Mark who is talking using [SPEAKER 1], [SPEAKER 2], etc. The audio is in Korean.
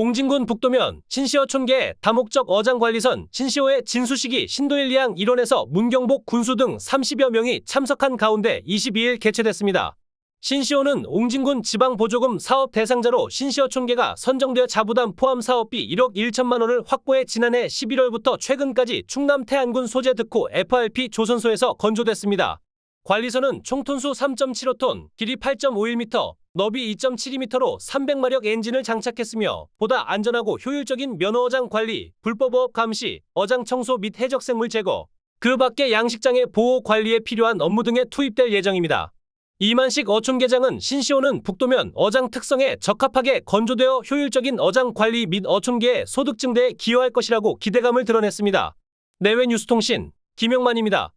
[SPEAKER 1] 옹진군 북도면 신시어 촌계 다목적 어장관리선 신시호의 진수식이 신도일리양 일원에서 문경복 군수 등 30여 명이 참석한 가운데 22일 개최됐습니다. 신시호는 옹진군 지방보조금 사업 대상자로 신시어 촌계가 선정되어 자부담 포함 사업비 1억 1천만 원을 확보해 지난해 11월부터 최근까지 충남 태안군 소재 득호 FRP 조선소에서 건조됐습니다. 관리선은 총톤수 3.75톤, 길이 8.51m, 너비 2.72m로 300마력 엔진을 장착했으며 보다 안전하고 효율적인 면허어장 관리, 불법어업 감시, 어장 청소 및 해적생물 제거, 그 밖에 양식장의 보호 관리에 필요한 업무 등에 투입될 예정입니다. 이만식 어촌계장은 신시호는 북도면 어장 특성에 적합하게 건조되어 효율적인 어장 관리 및 어촌계의 소득 증대에 기여할 것이라고 기대감을 드러냈습니다. 내외 뉴스통신 김영만입니다.